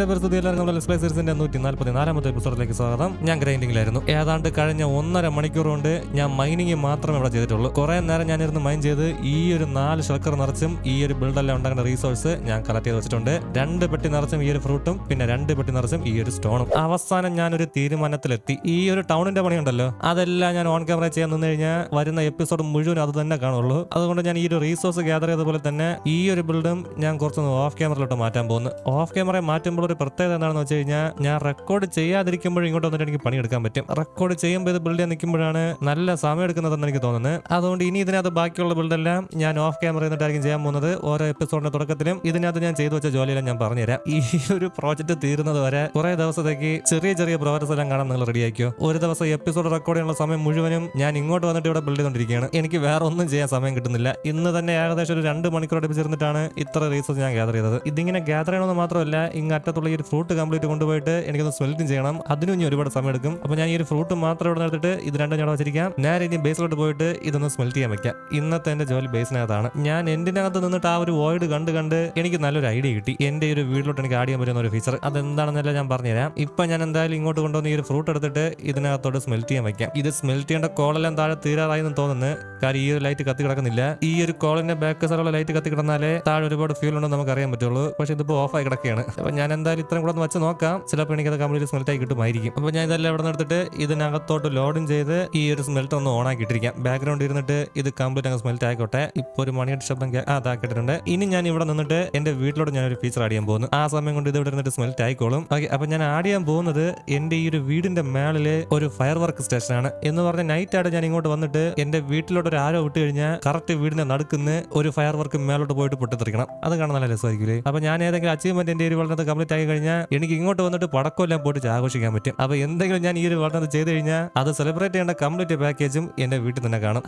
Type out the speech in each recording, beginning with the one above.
നമസ്കാരത്തിന്റെ പരിസ്ഥിതി എല്ലാവർക്കും നമ്മുടെ ഡിസ്പ്ലേ സീരീസിന്റെ നൂറ്റി നാൽപ്പത്തി നാലാമത്തെ എപ്പിസോഡിലേക്ക് സ്വാഗതം. ഞാൻ ഗ്രൈൻഡിംഗിലായിരുന്നു ഏതാണ്ട് കഴിഞ്ഞ ഒന്നര മണിക്കൂർ കൊണ്ട് ഞാൻ മൈനിങ് മാത്രമേ ഇവിടെ ചെയ്തിട്ടുള്ളൂ. കുറെ നേരം ഞാനിരുന്ന് മൈൻ ചെയ്ത് ഈ ഒരു നാല് ശർക്കർ നിറച്ചും ഈ ഒരു ബിൽഡെല്ലാം ഉണ്ടാകുന്ന റീസോഴ്സ് ഞാൻ കളക്ട് ചെയ്ത് വെച്ചിട്ടുണ്ട്. രണ്ട് പെട്ടി നിറച്ചും ഈ ഒരു ഫ്രൂട്ടും പിന്നെ രണ്ട് പെട്ടി നിറച്ചും ഈ ഒരു സ്റ്റോണും അവസാനം ഞാനൊരു തീരുമാനത്തിലെത്തി. ഈ ഒരു ടൗണിന്റെ പണിയുണ്ടല്ലോ. അതെല്ലാം ഞാൻ ഓൺ ക്യാമറ ചെയ്യാൻ നിന്ന് കഴിഞ്ഞാൽ വരുന്ന എപ്പിസോഡ് മുഴുവൻ അത് തന്നെ കാണുള്ളൂ. അതുകൊണ്ട് ഞാൻ ഈ ഒരു റീസോഴ്സ് ഗ്യാദർ ചെയ്തതുപോലെ തന്നെ ഈ ഒരു ബിൽഡും ഞാൻ കുറച്ചൊന്ന് ഓഫ് ക്യാമറയിലോട്ട് മാറ്റാൻ പോകുന്നു. ഓഫ് ക്യാമറയെ മാറ്റുമ്പോൾ ഒരു പ്രത്യേകത എന്താണെന്ന് വെച്ച് കഴിഞ്ഞാൽ ഞാൻ റെക്കോർഡ് ചെയ്യാതിരിക്കുമ്പോൾ ഇങ്ങോട്ട് വന്നിട്ട് എനിക്ക് പണിയെടുക്കാൻ പറ്റും. റെക്കോർഡ് ചെയ്യുമ്പോൾ ഇത് ബിൽഡ് ചെയ്യാൻ നിൽക്കുമ്പോഴാണ് നല്ല സമയം എടുക്കുന്നതെന്ന് എനിക്ക് തോന്നുന്നത്. അതുകൊണ്ട് ഇനി ഇതിനകത്ത് ബാക്കിയുള്ള ബിൽഡെല്ലാം ഞാൻ ഓഫ് ക്യാമറ എന്നിട്ടായിരിക്കും ചെയ്യാൻ പോകുന്നത്. ഓരോ എപ്പിസോഡിന്റെ തുടക്കത്തിലും ഇതിനകത്ത് ഞാൻ ചെയ്തു വെച്ച ജോലിയെല്ലാം ഞാൻ പറഞ്ഞുതരാം. ഈ ഒരു പ്രോജക്റ്റ് തീരുന്നത് വരെ കുറെ ദിവസത്തേക്ക് ചെറിയ ചെറിയ പ്രോഗ്രസ് എല്ലാം കാണാൻ നിങ്ങൾ റെഡിയാക്കിയോ ഒരു ദിവസം എപ്പിസോഡ് റെക്കോർഡ് ചെയ്യാനുള്ള സമയം മുഴുവനും ഞാൻ ഇങ്ങോട്ട് വന്നിട്ട് ഇവിടെ ബിൽഡ് ചെയ്തുകൊണ്ടിരിക്കുകയാണ് എനിക്ക് വേറെ ഒന്നും ചെയ്യാൻ സമയം കിട്ടുന്നില്ല. ഇന്ന് തന്നെ ഏകദേശം ഒരു രണ്ട് മണിക്കൂർ അടുപ്പിച്ചിരുന്നിട്ടാണ് ഇത്ര റീസസ് ഞാൻ ഗ്യാദർ ചെയ്തത്. ഇതിങ്ങനെ ഗ്യാദർ ചെയ്യണമെന്ന് മാത്രമല്ല ഇങ്ങ് അറ്റത്തുള്ള ഈ ഒരു ഫ്രൂട്ട് കംപ്ലീറ്റ് കൊണ്ടുപോയിട്ട് എനിക്കൊന്ന് സ്വെൽറ്റും ചെയ്യണം. അതിനും ഇനി ഒരുപാട് സമയം എടുക്കും അപ്പോൾ ഞാൻ ഈ ഒരു ഫ്രൂട്ട് മാത്രം ഇവിടെ നിർത്തിട്ട് ഇത് രണ്ടും ഞാൻ വെച്ചിരിക്കാം. ഞാൻ ഇനി ബേസിലോട്ട് പോയിട്ട് ഇതൊന്ന് സ്മെൽറ്റ് ചെയ്യാൻ വെക്കാം. ഇന്നത്തെ എന്റെ ജോലി ബേസിനകത്താണ് ഞാൻ എന്റിനകത്ത് നിന്നിട്ട് ആ ഒരു വോയിഡ് കണ്ട് കണ്ട് എനിക്ക് നല്ലൊരു ഐഡിയ കിട്ടി. എന്റെ ഒരു വീട്ടിലോട്ട് എനിക്ക് ആഡ് ചെയ്യാൻ പറ്റുന്ന ഒരു ഫീച്ചർ അതെന്താണെന്നല്ല ഞാൻ പറഞ്ഞുതരാം. ഇപ്പൊ ഞാൻ എന്തായാലും ഇങ്ങോട്ട് കൊണ്ടുവന്ന് ഈ ഒരു ഫ്രൂട്ട് എടുത്തിട്ട് ഇതിനകത്തോട്ട് സ്മെൽറ്റ് ചെയ്യാൻ വെക്കാം. ഇത് സ്മെൽറ്റ് ചെയ്യേണ്ട കോളെല്ലാം താഴെ തീരാറായി എന്ന് തോന്നുന്നു. കാര്യം ഈ ഒരു ലൈറ്റ് കത്തി കിടക്കുന്നില്ല. ഈ ഒരു കോളിന്റെ ബാക്ക് സൈഡുള്ള ലൈറ്റ് കത്തി കിടന്നാലേ താഴെ ഒരുപാട് ഫ്യൂൽ ഉണ്ടെന്ന് നമുക്ക് അറിയാൻ പറ്റുള്ളൂ. പക്ഷെ ഇതിപ്പോ ഓഫ് ആയി കിടക്കുകയാണ്. അപ്പൊ ഞാൻ എന്തായാലും ഇത്രയും കൂടെ ഒന്ന് വെച്ച് നോക്കാം. ചിലപ്പോൾ എനിക്കത് കംപ്ലീറ്റ് സ്മെൽറ്റ് ആയി കിട്ടുമായിരിക്കും. അപ്പോൾ ഞാൻ ഇതെല്ലാം ഇവിടെ എടുത്തിട്ട് ഇതിനകത്തോട്ട് ലോഡും ചെയ്ത് ഈ ഒരു സ്മെൽറ്റ് ഒന്ന് ഓൺ ആക്കിയിട്ടിരിക്കാം ബാക്ക്ഗ്രൗണ്ട് ഇരുന്നിട്ട് ഇത് കംപ്ലീറ്റ് അങ്ങ് സ്മെൽറ്റ് ആയിക്കോട്ടെ. ഇപ്പോൾ ഒരു മണിയുടെ ശബ്ദം അതാക്കിയിട്ടുണ്ട് ഇനി ഞാൻ ഇവിടെ നിന്നിട്ട് വീട്ടിലോട്ട് ഞാൻ ഒരു ഫീച്ചർ ആഡ് ചെയ്യാൻ പോകുന്നു. ആ സമയം കൊണ്ട് ഇത് ഇവിടെ നിന്നിട്ട് സ്മെൽറ്റ് ആയിക്കോളും. ഓക്കെ അപ്പോൾ ഞാൻ ആഡ് ചെയ്യാൻ പോകുന്നത് എന്റെ ഈ ഒരു വീടിന്റെ മേളിലെ ഒരു ഫയർ വർക്ക് സ്റ്റേഷൻ ആണ്. എന്ന് പറഞ്ഞ നൈറ്റ് ആയിട്ട് ഞാൻ ഇങ്ങോട്ട് വന്നിട്ട് എന്റെ വീട്ടിലോട്ട് ഒരു ആരോ വിട്ട് കഴിഞ്ഞാൽ കറക്റ്റ് വീടിന്റെ നടക്കുന്ന ഒരു ഫയർ വർക്ക് മേലോട്ട് പോയിട്ട് പൊട്ടിത്തെറിക്കണം. അത് കാണാൻ നല്ല രസമായിരിക്കില്ലേ അപ്പൊ ഞാൻ ഏതെങ്കിലും അച്ചീവ്മെന്റ് എന്റെ ഒരു വളരെ കംപ്ലീറ്റ് ആയി കഴിഞ്ഞാൽ എനിക്ക് ഇങ്ങോട്ട് വന്നിട്ട് പടക്കമെല്ലാം പോയിട്ട് ആഘോഷിക്കാൻ പറ്റും. അപ്പൊ എന്തെങ്കിലും ഞാൻ ഈ ഒരു വളർന്നത് ചെയ്ത് കഴിഞ്ഞാൽ അത് സെലിബ്രേറ്റ് ചെയ്യേണ്ട കംപ്ലീറ്റ് പാക്കേജും എന്റെ വീട്ടിൽ തന്നെ കാണും.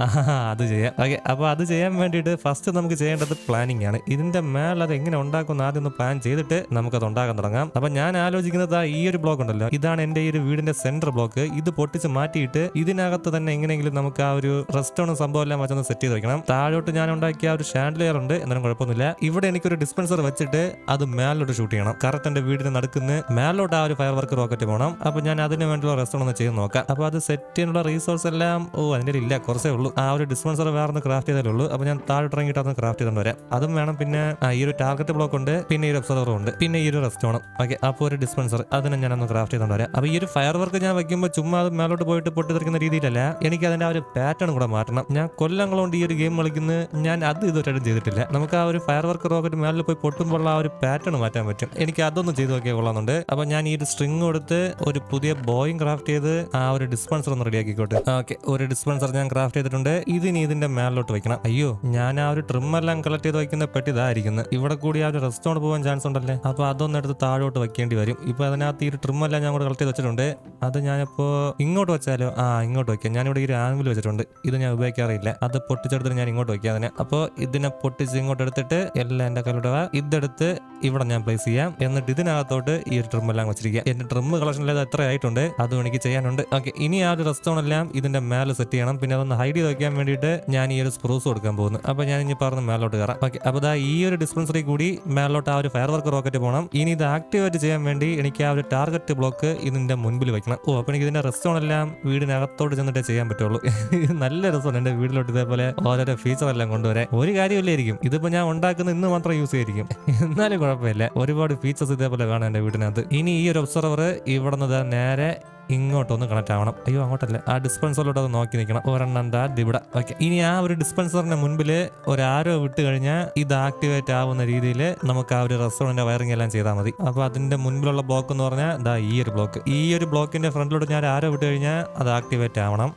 അത് ചെയ്യാം. ഓക്കെ അപ്പൊ അത് ചെയ്യാൻ വേണ്ടിയിട്ട് ഫസ്റ്റ് നമുക്ക് ചെയ്യേണ്ടത് പ്ലാനിങ് ആണ്. ഇതിന്റെ മേലെ അത് എങ്ങനെ ഉണ്ടാക്കുന്ന ആദ്യം ഒന്ന് പ്ലാൻ ചെയ്തിട്ട് നമുക്ക് അത് ഉണ്ടാക്കാൻ തുടങ്ങാം. അപ്പൊ ഞാൻ ആലോചിക്കുന്നത് ഈ ഒരു ബ്ലോക്ക് ഉണ്ടല്ലോ. ഇതാണ് എന്റെ ഈ ഒരു വീടിന്റെ സെന്റർ ബ്ലോക്ക് ഇത് പൊട്ടിച്ച് മാറ്റിയിട്ട് ഇതിനകത്ത് തന്നെ എങ്ങനെയെങ്കിലും നമുക്ക് ആ ഒരു റെസ്റ്റോറന്റ് സംഭവം എല്ലാം വെച്ചൊന്ന് സെറ്റ് ചെയ്ത് വെക്കണം. താഴോട്ട് ഞാൻ ഉണ്ടാക്കിയ ഒരു ഷാൻഡ്ലെയർ ഉണ്ട്. എന്നാലും കുഴപ്പമൊന്നുമില്ല. ഇവിടെ എനിക്കൊരു ഡിസ്പെൻസർ വെച്ചിട്ട് അത് മേലോട്ട് ഷൂട്ട് ചെയ്യണം. കറക്റ്റ് എന്റെ വീടിന് നടക്കുന്ന മേലോട്ട് ആ ഒരു ഫയർ വർക്ക് റോക്കറ്റ് പോകണം അപ്പൊ ഞാൻ അതിന് വേണ്ടിയുള്ള റെസ്റ്റോറന്റ് ഒന്ന് ചെയ്ത് നോക്കാം. അപ്പൊ അത് സെറ്റ് ചെയ്യാനുള്ള റീസോഴ്സ് എല്ലാം ഓ അതിന്റെ ഇല്ല കുറച്ചേ ഉള്ളൂ. ആ ഒരു ഡിസ്പെൻസർ വേറെ ക്രാഫ്റ്റ് ചെയ്തേ ഉള്ളൂ. അപ്പൊ ഞാൻ താഴെ ഇറങ്ങിയിട്ട് അതൊന്ന് ക്രാഫ്റ്റ് ചെയ്തുകൊണ്ട് വരാം. അതും വേണം പിന്നെ ഈ ഒരു ടാർഗറ്റ് ബ്ലോക്ക് ഉണ്ട് പിന്നെ ഈ ഒരു ഒബ്സർവറും ഉണ്ട് പിന്നെ ഈ ഒരു റെസ്റ്റോറന്റ് ഓക്കെ അപ്പോൾ ഒരു ഡിസ്പെൻസർ അതിനെ ഞാൻ ഒന്ന് ക്രാഫ്റ്റ് ചെയ്തുകൊണ്ട് വരാം. അപ്പൊ ഈ ഒരു ഫയർ വർക്ക് ഞാൻ വെക്കുമ്പോൾ ചുമ്മാ അത് മേലോട്ട് പോയിട്ട് പൊട്ടിത്തെറിക്കുന്ന രീതിയിലല്ല. എനിക്ക് അതിന്റെ ആ ഒരു പാറ്റേൺ കൂടെ മാറ്റണം. ഞാൻ കൊല്ലങ്ങൾ കൊണ്ട് ഈ ഒരു ഗെയിം കളിക്കുന്ന. ഞാൻ അത് ഇതുവരെയായിട്ടും ചെയ്തിട്ടില്ല. നമുക്ക് ആ ഒരു ഫയർ വർക്ക് റോക്കറ്റ് മേലിൽ പോയി പൊട്ടുമ്പോൾ ആ ഒരു പാറ്റേൺ മാറ്റാൻ പറ്റും. എനിക്ക് അതൊന്നും ചെയ്ത് നോക്കിയാൽ കൊള്ളാന്നുണ്ട്. അപ്പൊ ഞാൻ ഈ ഒരു സ്ട്രിങ് കൊടുത്ത് ഒരു പുതിയ ബോയിങ് ക്രാഫ്റ്റ് ചെയ്ത് ആ ഒരു ഡിസ്പെൻസർ ഒന്ന് റെഡിയാക്കിക്കോട്ടെ. ഓക്കെ ഒരു ഡിസ്പെൻസർ ഞാൻ ക്രാഫ്റ്റ് ചെയ്തിട്ടുണ്ട്. ഇതിനി ഇതിന്റെ മേലോട്ട് വെക്കണം. അയ്യോ ഞാൻ ആ ഒരു ട്രിം എല്ലാം കളക്ട് ചെയ്ത് വെക്കുന്ന പെട്ടി ഇതായിരിക്കുന്നത് ഇവിടെ കൂടി ആ ഒരു റെസ്റ്റോറന്റ് പോകാൻ ചാൻസ് ഉണ്ടല്ലേ? അപ്പൊ അതൊന്നും എടുത്ത് താഴോട്ട് വെക്കേണ്ടി വരും. ഇപ്പൊ അതിനകത്ത് ഈ ഒരു ട്രിം എല്ലാം ഞാൻ കൂടെ കളക്ട് ചെയ്ത് വെച്ചിട്ടുണ്ട്. അത് ഞാനിപ്പോ ഇങ്ങോട്ട് വെച്ചാലോ? ആ ഇങ്ങോട്ട് വെക്കാം. ഞാനിവിടെ ഈ ഒരു ആംഗിൾ വെച്ചിട്ടുണ്ട്. ഇത് ഞാൻ ഉപയോഗിക്കാറില്ല. അത് പൊട്ടിച്ചെടുത്തിട്ട് ഞാൻ ഇങ്ങോട്ട് വെക്കാം അതിനെ. അപ്പോൾ ഇതിനെ പൊട്ടിച്ച് ഇങ്ങോട്ട് എടുത്തിട്ട് എല്ലാം എന്റെ കയ്യിലിടുക ഇതെടുത്ത് ഇവിടെ ഞാൻ പ്ലേസ് ചെയ്യാം. എന്നിട്ട് ഇതിനകത്തോട്ട് ഈ ഒരു ട്രിം എല്ലാം വെച്ചിരിക്കുക എന്റെ ട്രിം കളക്ഷനിൽ എത്ര ആയിട്ടുണ്ട് അതും എനിക്ക് ചെയ്യാനുണ്ട്. ഓക്കെ ഇനി ആ ഒരു റെസ്റ്റോൺ എല്ലാം ഇതിന്റെ മേലെ സെറ്റ് ചെയ്യണം. പിന്നെ അതൊന്ന് ഹൈഡ് ചെയ്ത് വെക്കാൻ വേണ്ടിയിട്ട് ഞാൻ ഈ ഒരു സ്പ്രൂസ് കൊടുക്കാൻ പോകുന്നു. അപ്പൊ ഞാൻ ഇനി പറഞ്ഞ് മേലോട്ട് കയറാം. ഓക്കെ അപ്പൊ ദാ ഈ ഒരു ഡിസ്പെൻസറി കൂടി മേലോട്ട് ആ ഒരു ഫയർ വർക്ക് റോക്കറ്റ് പോകണം ഇനി ഇത് ആക്ടിവേറ്റ് ചെയ്യാൻ വേണ്ടി എനിക്ക് ആ ഒരു ടാർഗറ്റ് ബ്ലോക്ക് ഇതിന്റെ മുൻപിൽ വെക്കണം. ഓ അപ്പൊ എനിക്ക് ഇതിന്റെ റെസ്റ്റോൺ എല്ലാം വീടിനകത്തോട്ട് ചെന്നിട്ടേ ചെയ്യാൻ പറ്റുള്ളൂ. നല്ല രസമാണ് എന്റെ വീട്ടിലോട്ട് ഇതേപോലെ ഓരോരോ ഫീച്ചർ എല്ലാം കൊണ്ടുവരാൻ. ഒരു കാര്യമില്ലായിരിക്കും. ഇതിപ്പോ ഞാൻ ഉണ്ടാക്കുന്ന ഇന്ന് മാത്രം യൂസ് ചെയ്തിരിക്കും എന്നാലും കുഴപ്പമില്ല. ഒരുപാട് ഫീച്ചേഴ്സ് ഇതേപോലെ കാണാം എന്റെ വീടിനകത്ത്. ഇനി ഈ ഒരു ഒബ്സർവർ ഇവിടെ നിന്ന് നേരെ ഇങ്ങോട്ടൊന്ന് കണക്ട് ആവണം. അയ്യോ അങ്ങോട്ടല്ല. ആ ഡിസ്പെൻസറിലോട്ട് അത് നോക്കി നിൽക്കണം ഒരെണ്ണം ദാ ഇവിടെ. ഓക്കെ ഇനി ആ ഒരു ഡിസ്പെൻസറിന്റെ മുൻപിൽ ഒരു ആരോ വിട്ട് കഴിഞ്ഞാൽ ഇത് ആക്ടിവേറ്റ് ആവുന്ന രീതിയിൽ നമുക്ക് ആ ഒരു റെസ്റ്റോറന്റ് വയറിംഗ് എല്ലാം ചെയ്താൽ മതി. അപ്പോൾ അതിന്റെ മുൻപിലുള്ള ബ്ലോക്ക് എന്ന് പറഞ്ഞാൽ ദാ ഈ ഒരു ബ്ലോക്ക് ഈ ഒരു ബ്ലോക്കിന്റെ ഫ്രണ്ടിലോട്ട് ഞാൻ ആരോ വിട്ട് കഴിഞ്ഞാൽ അത് ആക്ടിവേറ്റ് ആവണം.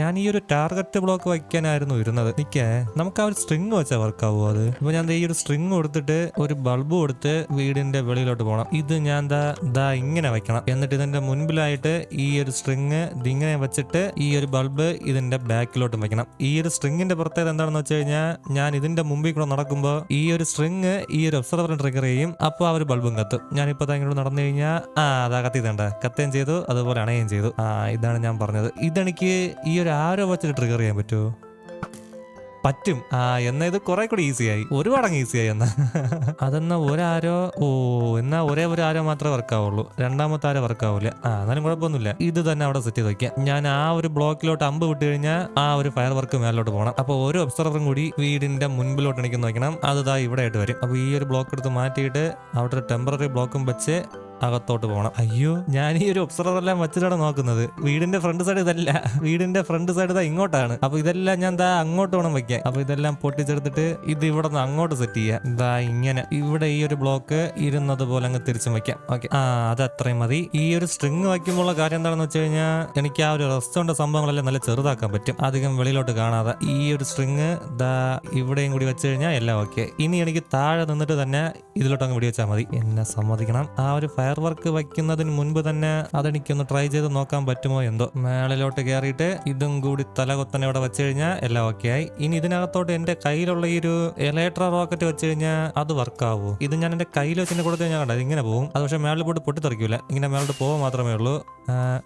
ഞാൻ ഈ ഒരു ടാർഗറ്റ് ബ്ലോക്ക് വയ്ക്കാനായിരുന്നു ഇരുന്നത്. നിക്കേ നമുക്ക് ആ ഒരു സ്ട്രിങ് വെച്ചാൽ വർക്ക് ആവുമോ അത്? അപ്പൊ ഞാൻ ഈ ഒരു സ്ട്രിങ് കൊടുത്തിട്ട് ഒരു ബൾബ് കൊടുത്ത് വീടിന്റെ വെളിയിലോട്ട് പോകണം ഇത് ഞാൻ ദാ ദാ ഇങ്ങനെ വെക്കണം എന്നിട്ട് ഇതിന്റെ മുൻപിലായിട്ട് ഈ ഒരു സ്ട്രിങ് ഇതിങ്ങനെ വെച്ചിട്ട് ഈ ഒരു ബൾബ് ഇതിന്റെ ബാക്കിലോട്ട് വെക്കണം. ഈ ഒരു സ്ട്രിങ്ങിന്റെ പ്രത്യേകത എന്താണെന്ന് വെച്ച് കഴിഞ്ഞാൽ ഞാൻ ഇതിന്റെ മുമ്പിൽ കൂടെ നടക്കുമ്പോൾ ഈ ഒരു സ്ട്രിങ് ഈ ഒരു ഒബ്സർവറിന് ട്രിഗർ ചെയ്യും അപ്പോൾ ആ ഒരു ബൾബും കത്തും. ഞാനിപ്പോൾ ഇങ്ങോട്ട് നടന്നു കഴിഞ്ഞാൽ ആ അതാ കത്തിയതേണ്ട കത്തുകയും ചെയ്തു അതുപോലെ അണയുകയും ചെയ്തു. ആ ഇതാണ് ഞാൻ പറഞ്ഞത്. ഇതെനിക്ക് ഈ ഒരു ആരോ വെച്ചിട്ട് ട്രിഗർ ചെയ്യാൻ പറ്റുമോ പറ്റും. ആ എന്നാ ഇത് കുറെ കൂടി ഈസിയായി ഒരുപാട് അങ്ങ് ഈസിയായി എന്നാ. അതെന്നാ ഒരാരോ ഓ എന്നാ ഒരേ ഒരു ആരോ മാത്രമേ വർക്ക് ആവുള്ളൂ. രണ്ടാമത്തെ ആരോ വർക്ക് ആവില്ല ആ എന്നാലും കുഴപ്പമൊന്നുമില്ല. ഇത് തന്നെ അവിടെ സെറ്റ് ചെയ്ത് വെക്കാം. ഞാൻ ആ ഒരു ബ്ലോക്കിലോട്ട് അമ്പ് വിട്ട് കഴിഞ്ഞാൽ ആ ഒരു ഫയർ വർക്ക് മേലോട്ട് പോകണം അപ്പോൾ ഓരോ ഒബ്സർവറും കൂടി വീടിന്റെ മുൻപിലോട്ട് എനിക്ക് നോക്കണം അത് ദാ ഇവിടെ ആയിട്ട് വരും. അപ്പോൾ ഈ ഒരു ബ്ലോക്ക് എടുത്ത് മാറ്റിയിട്ട് അവിടെ ഒരു ടെമ്പററി ബ്ലോക്കും വെച്ച് അകത്തോട്ട് പോകണം. അയ്യോ ഞാൻ ഈ ഒരു ഒബ്സർവർ എല്ലാം വെച്ചിട്ടാണ് നോക്കുന്നത്. വീടിന്റെ ഫ്രണ്ട് സൈഡ് ഇതല്ല. വീടിന്റെ ഫ്രണ്ട് സൈഡ് ഇതാ ഇങ്ങോട്ടാണ്. അപ്പൊ ഇതെല്ലാം ഞാൻ ദാ അങ്ങോട്ട് വേണം വെക്കാൻ. അപ്പൊ ഇതെല്ലാം പൊട്ടിച്ചെടുത്തിട്ട് ഇത് ഇവിടെ നിന്ന് അങ്ങോട്ട് സെറ്റ് ചെയ്യാം. ദാ ഇങ്ങനെ. ഇവിടെ ഈ ഒരു ബ്ലോക്ക് ഇരുന്നത് പോലെ അങ്ങ് തിരിച്ചും വെക്കാം. ഓക്കെ ആ അത് അത്രയും മതി. ഈ ഒരു സ്ട്രിങ് വയ്ക്കുമ്പോഴുള്ള കാര്യം എന്താണെന്ന് വെച്ച് കഴിഞ്ഞാൽ എനിക്ക് ആ ഒരു റെസ്റ്റോറന്റ് സംഭവങ്ങളെല്ലാം നല്ല ചെറുതാക്കാൻ പറ്റും. അധികം വെളിയിലോട്ട് കാണാതെ. ഈ ഒരു സ്ട്രിങ് ദാ ഇവിടെയും കൂടി വെച്ച് കഴിഞ്ഞാൽ എല്ലാം ഓക്കെ ഇനി എനിക്ക് താഴെ നിന്നിട്ട് തന്നെ ഇതിലോട്ട് അങ്ങ് വെടിവെച്ചാൽ മതി. എന്നെ സമ്മതിക്കണം. ആ ഒരു ഫയർ വർക്ക് വയ്ക്കുന്നതിന് മുൻപ് തന്നെ അതെനിക്കൊന്ന് ട്രൈ ചെയ്ത് നോക്കാൻ പറ്റുമോ എന്തോ? മേളിലോട്ട് കയറിയിട്ട് ഇതും കൂടി തലകൊത്തനെ ഇവിടെ വെച്ച് കഴിഞ്ഞാൽ എല്ലാം ഓക്കെ ആയി. ഇനി ഇതിനകത്തോട്ട് എന്റെ കയ്യിലുള്ള ഈ ഒരു എലക്ട്ര റോക്കറ്റ് വെച്ച് കഴിഞ്ഞാൽ അത് വർക്ക് ആവൂ? ഇത് ഞാൻ എന്റെ കയ്യിൽ വെച്ചിട്ട് കൊടുത്ത് കഴിഞ്ഞാൽ കണ്ടത് ഇങ്ങനെ പോകും അത് പക്ഷേ മേളിൽ പോയിട്ട് പൊട്ടിത്തെറിക്കൂല. ഇങ്ങനെ മേളിൽ പോകാൻ മാത്രമേ ഉള്ളൂ.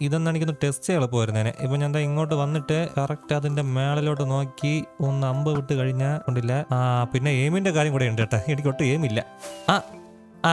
ഇതൊന്നും എനിക്കൊന്ന് ടെസ്റ്റ് എളുപ്പമായിരുന്നേനെ ഇപ്പൊ ഞാൻ ഇങ്ങോട്ട് വന്നിട്ട് കറക്റ്റ് അതിന്റെ മേളിലോട്ട് നോക്കി ഒന്ന് അമ്പ് വിട്ട് കഴിഞ്ഞാൽ കൊണ്ടില്ല. ആ പിന്നെ എയിമിന്റെ കാര്യം കൂടെ ഉണ്ട് കേട്ടോ. എനിക്ക് ഒട്ടും എയിമില്ല ആ ആ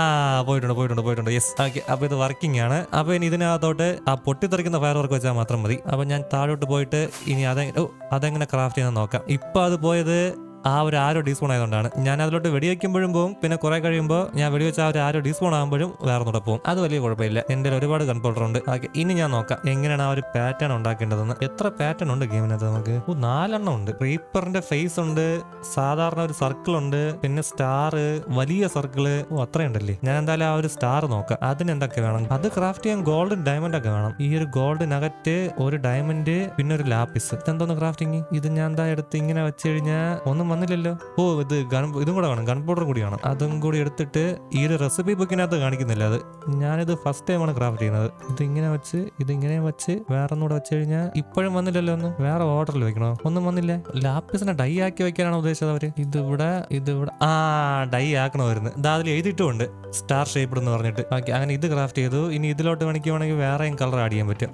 പോയിട്ടുണ്ട് പോയിട്ടുണ്ട് പോയിട്ടുണ്ട്. യെസ് ഓക്കെ അപ്പൊ ഇത് വർക്കിംഗ് ആണ്. അപ്പൊ ഇനി ഇതിനകത്തോട്ട് ആ പൊട്ടിത്തെറിക്കുന്ന ഫയർ വർക്ക് വെച്ചാൽ മാത്രം മതി. അപ്പൊ ഞാൻ താഴോട്ട് പോയിട്ട് ഇനി അതെ ഓ അതെങ്ങനെ ക്രാഫ്റ്റ് ചെയ്യുന്നത് നോക്കാം. ഇപ്പൊ അത് പോയത് ആ ഒരു ആരോ ഡീസ്പോൺ ആയതുകൊണ്ടാണ്. ഞാൻ അതിലോട്ട് വെടിവെക്കുമ്പോഴും പോകും പിന്നെ കുറെ കഴിയുമ്പോൾ ഞാൻ വെടിവെച്ച ആ ഒരു ആരോ ഡീസ്പോൺ ആകുമ്പോഴും വേറെ ഒന്നുകൂടെ പോകും അത് വലിയ കുഴപ്പമില്ല. എന്റെ ഒരുപാട് കൺട്രോളർ ഉണ്ട്. ഓക്കെ ഇനി ഞാൻ നോക്കാം. എങ്ങനെയാണ് ആ ഒരു പാറ്റേൺ ഉണ്ടാക്കേണ്ടതെന്ന്. എത്ര പാറ്റേൺ ഉണ്ട് ഗെയിമിനകത്ത് നമുക്ക്? നാലെണ്ണം ഉണ്ട്. റീപ്പറിന്റെ ഫേസ് ഉണ്ട് സാധാരണ ഒരു സർക്കിൾ ഉണ്ട് പിന്നെ സ്റ്റാർ വലിയ സർക്കിൾ ഓ അത്രയുണ്ടല്ലേ ഞാൻ എന്തായാലും ആ ഒരു സ്റ്റാർ നോക്കാം. അതിന് എന്തൊക്കെ വേണം? അത് ക്രാഫ്റ്റ് ചെയ്യാൻ ഗോൾഡൻ ഡയമണ്ട് ഒക്കെ വേണം. ഈ ഒരു ഗോൾഡ് നഗറ്റ് ഒരു ഡയമണ്ട് പിന്നെ ഒരു ലാപ്പിസ് ഇതെന്തോന്ന് ക്രാഫ്റ്റിംഗ് ഇത് ഞാൻ എന്താ എടുത്ത് ഇങ്ങനെ വെച്ച് കഴിഞ്ഞാൽ ഒന്നും വന്നില്ലല്ലോ. ഓ ഇത് ഗൺ ഇതും കൂടെ വേണം. ഗൺ പൗഡറും കൂടി വേണം. അതും കൂടി എടുത്തിട്ട് ഈ ഒരു റെസിപ്പി ബുക്കിനകത്ത് കാണിക്കുന്നില്ല. അത് ഞാനിത് ഫസ്റ്റ് ടൈമാണ് ക്രാഫ്റ്റ് ചെയ്യുന്നത്. ഇത് ഇങ്ങനെ വെച്ച് ഇത് ഇങ്ങനെ വെച്ച് വേറെ ഒന്നുകൂടെ വെച്ച് കഴിഞ്ഞാൽ ഇപ്പോഴും വന്നില്ലല്ലോ ഒന്ന്. വേറെ ഓർഡറിൽ വെക്കണോ? ഒന്നും വന്നില്ല. ലാപ്പിസിനെ ഡൈ ആക്കി വെക്കാനാണ് ഉദ്ദേശിച്ചത് അവർ? ഇതിവിടെ ഇതിവിടെ ആ ഡൈ ആക്കണമായിരുന്നു. ഇത് അതിൽ എഴുതിയിട്ടുമുണ്ട്. സ്റ്റാർ ഷേപ്പ് എന്ന് പറഞ്ഞിട്ട്. ഓക്കെ അങ്ങനെ ഇത് ക്രാഫ്റ്റ് ചെയ്തു. ഇനി ഇതിലോട്ട് വേണമെങ്കിൽ വേറെയും കളർ ആഡ് ചെയ്യാൻ പറ്റും.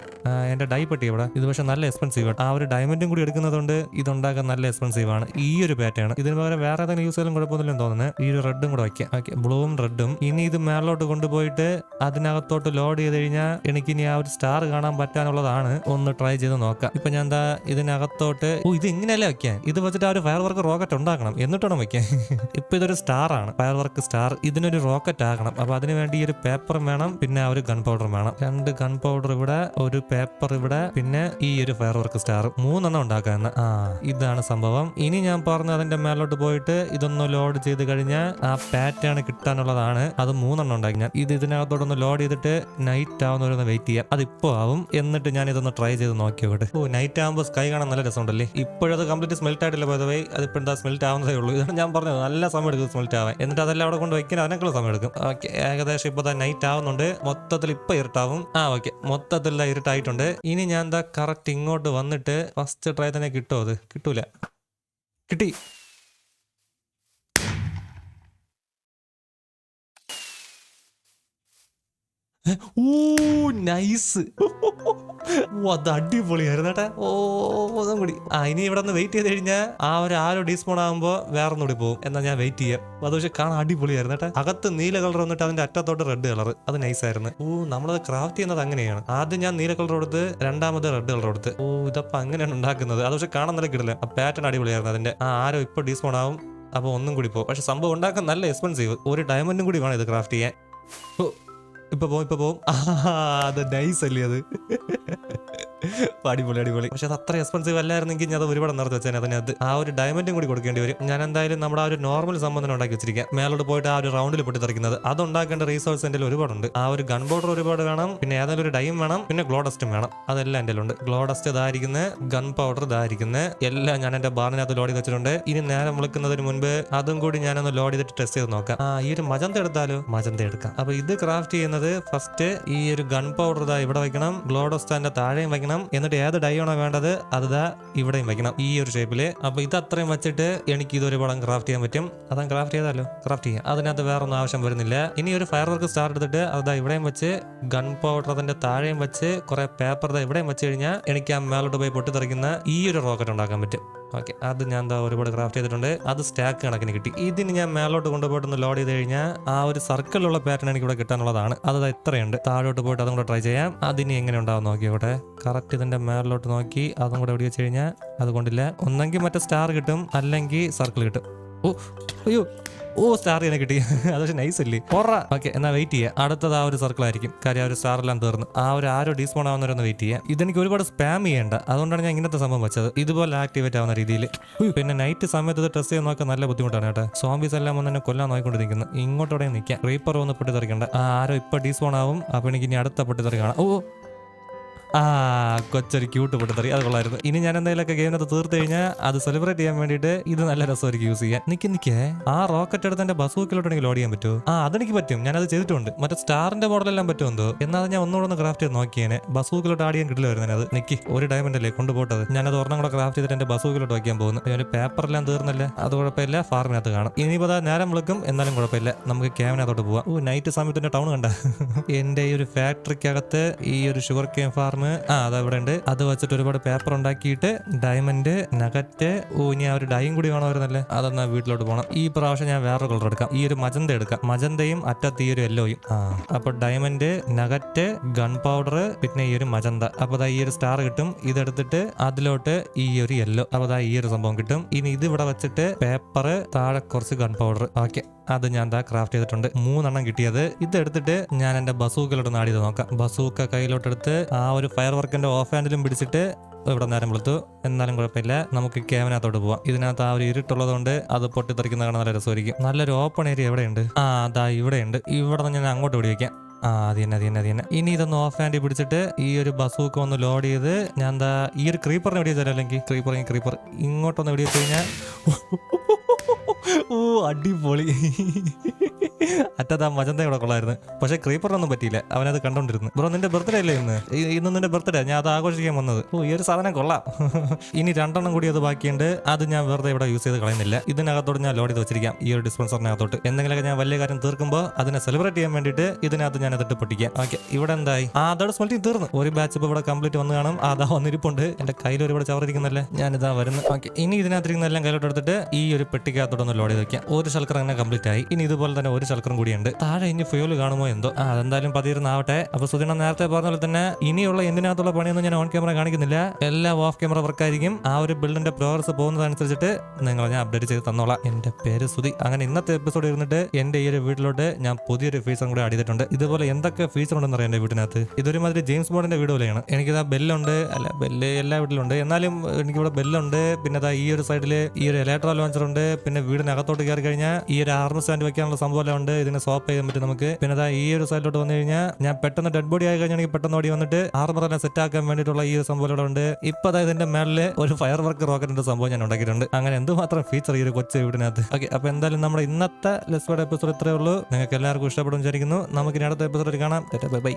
എന്റെ ഡൈ പെട്ടി ഇവിടെ. ഇത് പക്ഷെ നല്ല എക്സ്പെൻസീവ് ആ ഒരു ഡയമണ്ടും കൂടി എടുക്കുന്നതുകൊണ്ട് ഇതുണ്ടാക്കാൻ നല്ല എക്സ്പെൻസീവ് ആണ്. ഈ ഒരു പാറ്റേൺ ഇതിന് പകരം വേറെ ഏതെങ്കിലും യൂസ് ചെയ്താലും കുഴപ്പമൊന്നുമില്ലെന്ന് തോന്നുന്നത് ഈ ഒരു റെഡും കൂടെ വയ്ക്കാം. ഓക്കെ ബ്ലൂവും റെഡും ഇനി ഇത് മേളിലോട്ട് കൊണ്ടുപോയിട്ട് അതിനകത്തോട്ട് ലോഡ് ചെയ്ത് കഴിഞ്ഞാൽ എനിക്ക് ഇനി ആ ഒരു സ്റ്റാർ കാണാൻ പറ്റാനുള്ളതാണ്. ഒന്ന് ട്രൈ ചെയ്ത് നോക്കാം. ഇപ്പൊ ഞാൻ എന്താ ഇതിനകത്തോട്ട് ഓ ഇത് ഇങ്ങനെയല്ലേ വെക്കാൻ ഇത് വെച്ചിട്ട് ആ ഒരു ഫയർ വർക്ക് റോക്കറ്റ് ഉണ്ടാക്കണം. എന്നിട്ടാണ് വെക്കാൻ ഇപ്പൊ ഇതൊരു സ്റ്റാർ ആണ്. ഫയർ വർക്ക് സ്റ്റാർ ഇതിനൊരു റോക്കറ്റ് ആകണം. അപ്പൊ അതിന് വേണ്ടി ഈ ഒരു പേപ്പറും വേണം. പിന്നെ ആ ഒരു ഗൺ പൗഡറും വേണം. രണ്ട് ഗൺ പൗഡർ ഇവിടെ ഒരു പേപ്പർ ഇവിടെ പിന്നെ ഈ ഒരു ഫയർ വർക്ക് സ്റ്റാർ മൂന്നെണ്ണം ഉണ്ടാക്കാൻ ആ ഇതാണ് സംഭവം. ഇനി ഞാൻ പറഞ്ഞ അതിന്റെ മേലോട്ട് പോയിട്ട് ഇതൊന്ന് ലോഡ് ചെയ്ത് കഴിഞ്ഞാൽ ആ പാറ്റേൺ കിട്ടാനുള്ളതാണ്. അത് മൂന്നെണ്ണം ഉണ്ടാക്കി ഞാൻ. ഇത് ഇതിനകത്തോട്ടൊന്ന് ലോഡ് ചെയ്തിട്ട് നൈറ്റ് ആവുന്നവരൊന്ന് വെയിറ്റ് ചെയ്യാം. അത് ഇപ്പോ ആവും. എന്നിട്ട് ഞാൻ ഇതൊന്ന് ട്രൈ ചെയ്ത് നോക്കി ഓ നൈറ്റ് ആകുമ്പോൾ സ്കൈ കാണാൻ നല്ല രസമുണ്ടല്ലേ? ഇപ്പോഴത് കംപ്ലീറ്റ് സ്മെൽറ്റ് ആയിട്ടില്ല പോയതവേ അതിപ്പോൾ എന്താ സ്മെൽറ്റ് ആവുന്നതേ ഉള്ളൂ. ഇതാണ് ഞാൻ പറഞ്ഞത്. നല്ല സമയം എടുക്കും സ്മെൽറ്റ് ആവാൻ. എന്നിട്ട് അതെല്ലാം അവിടെ കൊണ്ട് വയ്ക്കാൻ അതിനൊക്കെ സമയം എടുക്കും. ഓക്കെ ഏകദേശം ഇപ്പോൾ നൈറ്റ് ആവുന്നുണ്ട്. മൊത്തത്തിൽ ഇപ്പൊ ഇരുട്ടാവും. ആ ഓക്കെ. മൊത്തത്തിൽ ഇരുട്ടായിട്ടുണ്ട്. ഇനി ഞാൻ എന്താ കറക്റ്റ് ഇങ്ങോട്ട് വന്നിട്ട് ഫസ്റ്റ് ട്രൈ തന്നെ കിട്ടുമോ അത്? കിട്ടൂല. കിട്ടി. ഓ നൈസ് ഓ അത് അടിപൊളിയായിരുന്നു ഓ ഒന്നും കൂടി. ആ ഇനി ഇവിടെ നിന്ന് വെയിറ്റ് ചെയ്ത് കഴിഞ്ഞാൽ ആ ഒരു ആരോ ഡീസ്പോൺ ആകുമ്പോൾ വേറെ ഒന്നുകൂടി പോകും. എന്നാൽ ഞാൻ വെയിറ്റ് ചെയ്യാം. അത് പക്ഷെ കാണാൻ അടിപൊളിയായിരുന്നു കേട്ടാ അകത്ത് നീല കളർ വന്നിട്ട് അതിന്റെ അറ്റത്തോട്ട് റെഡ് കളർ അത് നൈസ് ആയിരുന്നു. ഓ നമ്മളത് ക്രാഫ്റ്റ് ചെയ്യുന്നത് അങ്ങനെയാണ്. ആദ്യം ഞാൻ നീല കളർ കൊടുത്ത് രണ്ടാമത് റെഡ് കളർ കൊടുത്ത്. ഓ ഇതപ്പം അങ്ങനെയാണ് ഉണ്ടാക്കുന്നത്. അത് പക്ഷെ കാണാൻ നല്ല കിടില്ല ആ പാറ്റേൺ അടിപൊളിയായിരുന്നു അതിന്റെ. ആ ആരോ ഇപ്പൊ ഡീസ്പോൺ ആവും. അപ്പോൾ ഒന്നും കൂടി പോകും. പക്ഷെ സംഭവം ഉണ്ടാക്കാൻ നല്ല എക്സ്പെൻസീവ് ഒരു ഡയമണ്ടും കൂടി വേണം ഇത് ക്രാഫ്റ്റ് ചെയ്യാൻ. ഇപ്പൊ പോവും ഇപ്പൊ പോവും അത് നൈസ് അല്ലേ അത്? അടിപൊളി അടിപൊളി. പക്ഷെ അത് അത്ര എക്സ്പെൻസീവ് അല്ലായിരുന്നെങ്കിൽ ഞാൻ അത് ഒരുപാട് നിർത്തി വെച്ചാൽ അത് ആ ഒരു ഡയമണ്ടും കൂടി കൊടുക്കേണ്ടി വരും. ഞാൻ എന്തായാലും നമ്മുടെ ആ ഒരു നോർമൽ സംബന്ധം ഉണ്ടാക്കി വെച്ചിരിക്കാം. മേലോട്ട് പോയിട്ട് ആ ഒരു റൗണ്ടിൽ പൊട്ടിത്തെറിക്കുന്നത്. അത് ഉണ്ടാക്കേണ്ട റീസോഴ്സ് എന്റെ ഒരുപാടുണ്ട്. ആ ഒരു ഗൺ പൗഡർ ഒരുപാട് വേണം. പിന്നെ ഏതെങ്കിലും ഒരു ഡൈം വേണം. പിന്നെ ഗ്ലോ ഡസ്റ്റും വേണം. അതെല്ലാം എന്റെ ഉണ്ട് ഗ്ലോ ഡസ്റ്റ് ഗൺ പൗഡർ ഇതായിരിക്കുന്നത് എല്ലാം ഞാൻ എന്റെ ബാറിനകത്ത് ലോഡ് ചെയ്ത് വെച്ചിട്ടുണ്ട്. ഇനി നേരം വിളിക്കുന്നതിന് മുൻപ് അതും കൂടി ഞാനൊന്ന് ലോഡ് ചെയ്തിട്ട് ടെസ്റ്റ് ചെയ്ത് നോക്കാം. ആ ഈ ഒരു മജന്ത എടുത്താലോ? മജന്ത എടുക്കാം. അപ്പൊ ഇത് ക്രാഫ്റ്റ് ചെയ്യുന്നത് ഫസ്റ്റ് ഈ ഒരു ഗൺ പൗഡർ ഇവിടെ വെക്കണം. ഗ്ലോ ഡസ്റ്റ് അതിന്റെ താഴെയും വെക്കണം. എന്നിട്ട് ഏത് ഡൈ ആണോ വേണ്ടത് അത് ദാ ഇവിടെയും വെക്കണം. ഈ ഒരു ഷേപ്പിൽ അപ്പൊ ഇത് അത്രയും വെച്ചിട്ട് എനിക്ക് ഇതൊരു പടം ക്രാഫ്റ്റ് ചെയ്യാൻ പറ്റും. അതാ ക്രാഫ്റ്റ് ചെയ്താലോ? ക്രാഫ്റ്റ് ചെയ്യാം. അതിനകത്ത് വേറൊന്നും ആവശ്യം വരുന്നില്ല. ഇനി ഒരു ഫയർ വർക്ക് സ്റ്റാർട്ട് എടുത്തിട്ട് അതാ ഇവിടെയും വെച്ച് ഗൺ പൗഡർ അതിന്റെ താഴെയും വെച്ച് കുറെ പേപ്പർ ഇവിടെയും വെച്ച് കഴിഞ്ഞാൽ എനിക്ക് ആ മേലോട്ട് പോയി പൊട്ടിത്തെറിക്കുന്ന ഈ ഒരു റോക്കറ്റ് ഉണ്ടാക്കാൻ പറ്റും. ഓക്കെ അത് ഞാൻ എന്താ ഒരുപാട് ക്രാഫ്റ്റ് ചെയ്തിട്ടുണ്ട്. അത് സ്റ്റാക്ക് കണക്കിന് കിട്ടി. ഇതിന് ഞാൻ മേലോട്ട് കൊണ്ടുപോയിട്ടൊന്ന് ലോഡ് ചെയ്ത് കഴിഞ്ഞാൽ ആ ഒരു സർക്കിളിലുള്ള പാറ്റേൺ എനിക്ക് ഇവിടെ കിട്ടാനുള്ളതാണ്. അത് ഇത്രയുണ്ട്. താഴോട്ട് പോയിട്ട് അതും കൂടെ ട്രൈ ചെയ്യാം. അതിനി എങ്ങനെ ഉണ്ടാവും നോക്കിയോട്ടെ. കറക്റ്റ് ഇതിന്റെ മേലോട്ട് നോക്കി അതും കൂടെ എവിടെ വെച്ച് കഴിഞ്ഞാൽ അതുകൊണ്ടില്ല. ഒന്നെങ്കിൽ മറ്റേ സ്റ്റാർ കിട്ടും. അല്ലെങ്കിൽ സർക്കിൾ കിട്ടും. ഓ അയ്യോ. ഓ സ്റ്റാർ തന്നെ കിട്ടി. അത് പക്ഷെ നൈസ് അല്ലേ? പൊറ. ഓക്കെ എന്നാ വെയിറ്റ് ചെയ്യാം. അടുത്തത് ആ ഒരു സർക്കിൾ ആയിരിക്കും. കാര്യം ആ ഒരു സ്റ്റാർ എല്ലാം തീർന്ന്. ആ ഒരു ആരോ ഡിസ്പോൺ ആവുന്നവരൊന്ന് വെയിറ്റ് ചെയ്യാം. ഇതെനിക്ക് ഒരുപാട് സ്പാം ചെയ്യേണ്ട. അതുകൊണ്ടാണ് ഞാൻ ഇങ്ങനത്തെ സംഭവം വെച്ചത്. ഇതുപോലെ ആക്ടിവേറ്റ് ആവുന്ന രീതിയിൽ. പിന്നെ നൈറ്റ് സമയത്ത് ഇത് ടെസ്റ്റ് ചെയ്യാൻ നോക്കാൻ നല്ല ബുദ്ധിമുട്ടാണ് കേട്ടോ. സോംബീസ് എല്ലാം വന്ന് എന്നെ കൊല്ലാൻ നോക്കിക്കൊണ്ട് നിൽക്കുന്നു ഇങ്ങോട്ടോടെ നിൽക്കാം റീപ്പർ വന്ന് പൊട്ടിത്തെറിക്കണ്ട. ആ ആരോ ഇപ്പൊ ഡിസ്പോൺ ആവും. അപ്പൊ എനിക്ക് ഇനി അടുത്ത പൊട്ടിത്തെറി കാണാം. ഓ ആ കൊച്ചൊരു ക്യൂട്ട് പൊട്ടിത്തെറി. അത് കൊള്ളായിരുന്നു. ഇനി ഞാൻ എന്തെങ്കിലുമൊക്കെ ഗെയിമിനകത്ത് തീർത്തു കഴിഞ്ഞാൽ അത് സെലിബ്രേറ്റ് ചെയ്യാൻ വേണ്ടിയിട്ട് ഇത് നല്ല രസമായിരിക്കും യൂസ് ചെയ്യാൻ. നിക്ക് നിക്കേ. ആ റോക്കറ്റ് എടുത്ത് എന്റെ ബസൂക്കിലോട്ടെങ്കിൽ ലോഡ് ചെയ്യാൻ പറ്റുമോ? ആ അതെനിക്ക് പറ്റും. ഞാൻ അത് ചെയ്തിട്ടുണ്ട്. മറ്റേ സ്റ്റാറിന്റെ മോഡലെല്ലാം പറ്റുമെന്തോ എന്നാൽ ഞാൻ ഒന്നുകൂടെ ഒന്ന് ക്രാഫ്റ്റ് ചെയ്ത് നോക്കിയേനെ ബസൂക്കിലോട്ട് ആടിയാൻ കിട്ടില്ല വരുന്നതിന് അത്. നിക്ക് ഒരു ഡയമണ്ട് അല്ലേ? കൊണ്ടുപോട്ടത് ഞാനത് ഒരെണ്ണം കൂടെ ക്രാഫ്റ്റ് ചെയ്തിട്ട് എന്റെ ബസൂക്കിലോട്ട് വയ്ക്കാൻ പോകുന്നു. ഒരു പേപ്പറെല്ലാം തീർന്നല്ലേ? അത് കുഴപ്പമില്ല. ഫാർമിനകത്ത് കാണും. ഇനിയിപ്പോൾ അതാ നേരം വിളിക്കും. എന്നാലും കുഴപ്പമില്ല. നമുക്ക് ക്യാമിനകത്തോട്ട് പോവാം. ഓ നൈറ്റ് സമയത്തിന്റെ ടൗൺ കണ്ട. എന്റെ ഈ ഒരു ഫാക്ടറിക്കകത്ത് ഈ ഒരു ഷുഗർ കെയിൻ ഫാർം ആ അത് അവിടെ ഉണ്ട്. അത് വെച്ചിട്ട് ഒരുപാട് പേപ്പർ ഉണ്ടാക്കിയിട്ട് ഡയമണ്ട് നഗറ്റ് ഓ ഇനി ആ ഒരു ഡൈയും കൂടി വേണമായിരുന്നല്ലേ? അതെന്നാ വീട്ടിലോട്ട് പോകണം ഈ പ്രാവശ്യം ഞാൻ വേറൊരു കളർ എടുക്കാം. ഈ ഒരു മജന്ത എടുക്കാം. മജന്തയും അറ്റത്ത് ഈ ഒരു യെല്ലോയും ആ അപ്പൊ ഡയമണ്ട് നഗറ്റ് ഗൺ പൗഡർ പിന്നെ ഈ ഒരു മജന്ത. അപ്പൊ അതാ ഈ ഒരു സ്റ്റാർ കിട്ടും. ഇതെടുത്തിട്ട് അതിലോട്ട് ഈ ഒരു യെല്ലോ അപ്പൊ അതാ ഈ ഒരു സംഭവം കിട്ടും. ഇനി ഇത് ഇവിടെ വെച്ചിട്ട് പേപ്പർ താഴെ കുറച്ച് ഗൺ പൗഡർ ഓക്കെ. അത് ഞാൻ ദാ ക്രാഫ്റ്റ് ചെയ്തിട്ടുണ്ട്. മൂന്നെണ്ണം കിട്ടിയത്. ഇതെടുത്തിട്ട് ഞാൻ എന്റെ ബസൂക്കിലോട്ട് നാടി നോക്കാം. ബസൂക്ക കയ്യിലോട്ടെടുത്ത് ആ ഒരു ഫയർ വർക്കിന്റെ ഓഫ് ഹാൻഡിലും പിടിച്ചിട്ട് ഇവിടെ നേരം വെളുത്തു. എന്നാലും കുഴപ്പമില്ല. നമുക്ക് ക്യാമിനകത്തോട്ട് പോവാം. ഇതിനകത്ത് ആ ഒരു ഇരുട്ടുള്ളതുകൊണ്ട് അത് പൊട്ടിത്തെറിക്കുന്ന കാണാൻ നല്ല രസമായിരിക്കും. നല്ലൊരു ഓപ്പൺ ഏരിയ എവിടെയുണ്ട് ആ അതാ ഇവിടെയുണ്ട്. ഇവിടെ നിന്ന് ഞാൻ അങ്ങോട്ട് പിടി വയ്ക്കാം. ആ അത് തന്നെ അത് തന്നെ അത് തന്നെ. ഇനി ഇതൊന്ന് ഓഫ് ഹാൻഡിൽ പിടിച്ചിട്ട് ഈ ഒരു ബസൂക്ക് ഒന്ന് ലോഡ് ചെയ്ത് ഞാൻ എന്താ ഈ ഒരു ക്രീപ്പറിനെ വെടി വെച്ചാലോ അല്ലെങ്കിൽ ക്രീപ്പർ ക്രീപ്പർ ഇങ്ങോട്ടൊന്ന് വെടി വെച്ച് കഴിഞ്ഞാൽ ഓ അടിപൊളി. അറ്റത്ത് ആ മജന്ത ഇവിടെ കൊള്ളായിരുന്നു. പക്ഷെ ക്രീപ്പറിനൊന്നും പറ്റിയില്ല. അവനത് കണ്ടോണ്ടിരുന്നു. ബ്രോ നിന്റെ ബർത്ത്ഡേ അല്ലേ ഇന്ന്? ഇന്ന് നിന്റെ ബർത്ത്ഡേ ഞാൻ അത് ആഘോഷിക്കാൻ വന്നത്. ഓ ഈ ഒരു സാധനം കൊള്ളാം. ഇനി രണ്ടെണ്ണം കൂടി അത് ബാക്കിയുണ്ട്. അത് ഞാൻ വെറുതെ ഇവിടെ യൂസ് ചെയ്ത് കളയുന്നില്ല. ഇതിനകത്തോട്ട് ഞാൻ ലോഡ് ചെയ്ത് വെച്ചിരിക്കാം. ഈ ഒരു ഡിസ്പെൻസറിനകത്തോട്ട് എന്തെങ്കിലുമൊക്കെ ഞാൻ വലിയ കാര്യം തീർക്കുമ്പോൾ അതിനെ സെലിബ്രേറ്റ് ചെയ്യാൻ വേണ്ടിയിട്ട് ഇതിനകത്ത് ഞാൻ അതിട്ട് പൊട്ടിക്കാം. ഓക്കെ ഇവിടെ എന്തായി? ആ അതോടെ സ്മെൽറ്റിംഗ് തീർന്നു. ഒരു ബാച്ച് ഇപ്പോൾ ഇവിടെ കംപ്ലീറ്റ് വന്ന് കാണും. അതാ വന്നിരിപ്പുണ്ട്. എന്റെ കയ്യിൽ ഒരുപാട് ചവറിരിക്കുന്നല്ലേ ഇതാ വരുന്നു. ഓക്കെ ഇനി ഇതിനകത്തിരിക്കുന്ന എല്ലാം കയ്യിലോട്ട് എടുത്തിട്ട് ഈ ഒരു പെട്ടിക്കകത്തോട്ട് ഒന്ന് ലോഡ് ചെയ്ത് വെക്കാം. ഒരു ശൽക്കർ അങ്ങനെ കംപ്ലീറ്റ് ആയി. ഇനി ഇതുപോലെ തന്നെ ഒരു ശൽക്കറും കൂടിയുണ്ട്. താഴെ ഇനി ഫ്യൂൽ കാണുമോ എന്തോ? ആ അതെന്തായാലും പതിയിരുന്നാവട്ടെ അപ്പൊ സുധീണ നേരത്തെ പറഞ്ഞ പോലെ തന്നെ ഇനിയുള്ള എന്തിനകത്തുള്ള പണിയൊന്നും ഞാൻ ഓൺ ക്യാമറ കാണിക്കുന്നില്ല. എല്ലാം ഓഫ് ക്യാമറ വർക്കായിരിക്കും ആ ഒരു ബിൽഡിന്റെ പ്രോഗ്രസ് പോകുന്നതനുസരിച്ചിട്ട് നിങ്ങളെ ഞാൻ അപ്ഡേറ്റ് ചെയ്ത് തന്നോളാം. എന്റെ പേര് സുധി. അങ്ങനെ ഇന്നത്തെ എപ്പിസോഡ് ഇരുന്നിട്ട് എന്റെ ഈ ഒരു വീട്ടിലോട്ട് ഞാൻ പുതിയൊരു ഫീച്ചറും കൂടെ അടിയിട്ടുണ്ട് ഇതുപോലെ എന്തൊക്കെ ഫീച്ചർ ഉണ്ടെന്ന് അറിയാം എന്റെ വീട്ടിനകത്ത്? ഇതൊരുമാതിരി ജെയിംസ് ബോണ്ടിന്റെ വീട് പോലെയാണ്. എനിക്കിതാ ബെല്ലുണ്ട്. അല്ല ബെല്ല് എല്ലാ വീട്ടിലുണ്ട്. എന്നാലും എനിക്കിവിടെ ബെല്ലുണ്ട്. പിന്നെ ഈ ഒരു സൈഡിൽ ഈ ഒരു ഇലക്ട്രോ ലോഞ്ചർ ഉണ്ട്. പിന്നെ വീടിനകത്തോട്ട് കയറി കഴിഞ്ഞാൽ ഈ ഒരു ആർമ സ്റ്റാൻഡ് വെക്കാനുള്ള സംഭവം ഉണ്ട് ഇതിനെ സ്വാപ്പ് ചെയ്യാൻ പറ്റും നമുക്ക്. പിന്നെ അതാ ഈ ഒരു സൈഡിലോട്ട് വന്നു കഴിഞ്ഞാൽ ഞാൻ പെട്ടെന്ന് ഡെഡ് ബോഡി ആയി കഴിഞ്ഞാൽ പെട്ടെന്ന് ഓടി വന്നിട്ട് തന്നെ സെറ്റ് ആക്കാൻ വേണ്ടിയിട്ടുള്ള ഈ ഒരു സംഭവം ഇവിടെ ഉണ്ട്. ഇപ്പൊ അതായത് ഇതിന്റെ മേളിൽ ഒരു ഫയർ വർക്ക് റോക്കറ്റിന്റെ സംഭവം ഞാൻ ഉണ്ടാക്കിയിട്ടുണ്ട്. അങ്ങനെ എന്തുമാത്രം ഫീച്ചർ ഈ ഒരു കൊച്ചു വീടിനകത്ത്. ഓക്കെ അപ്പൊ എന്തായാലും നമ്മുടെ ഇന്നത്തെ ലെസ്ബഡ് എപ്പിസോഡ് ഇത്രയേ ഉള്ളൂ. നിങ്ങൾക്ക് എല്ലാവർക്കും ഇഷ്ടപ്പെടും വിചാരിക്കുന്നു. നമുക്ക് ഇനി അടുത്ത എപ്പിസോഡ് കാണാം. ബൈ